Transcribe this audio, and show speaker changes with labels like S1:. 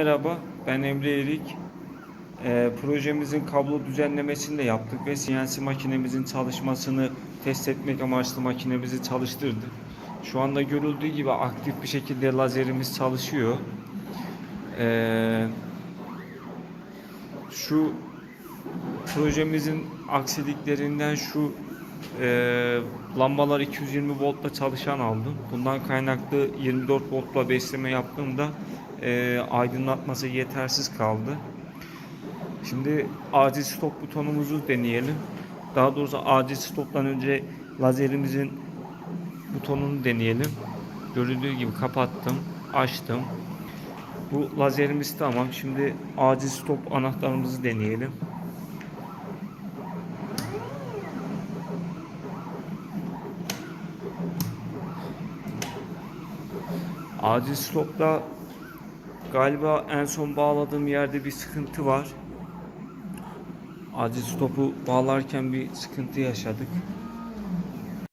S1: Merhaba, ben Emre Erik. Ee, projemizin kablo düzenlemesini de yaptık ve CNC makinemizin çalışmasını test etmek amaçlı makinemizi çalıştırdık. Şu anda görüldüğü gibi aktif bir şekilde lazerimiz çalışıyor. Ee, şu projemizin aksiliklerinden şu e, lambalar 220 voltla çalışan aldım. Bundan kaynaklı 24 voltla besleme yaptığımda e, aydınlatması yetersiz kaldı. Şimdi acil stop butonumuzu deneyelim. Daha doğrusu acil stoptan önce lazerimizin butonunu deneyelim. Görüldüğü gibi kapattım, açtım. Bu lazerimiz tamam. Şimdi acil stop anahtarımızı deneyelim. Acil stopta galiba en son bağladığım yerde bir sıkıntı var. Acil stopu bağlarken bir sıkıntı yaşadık.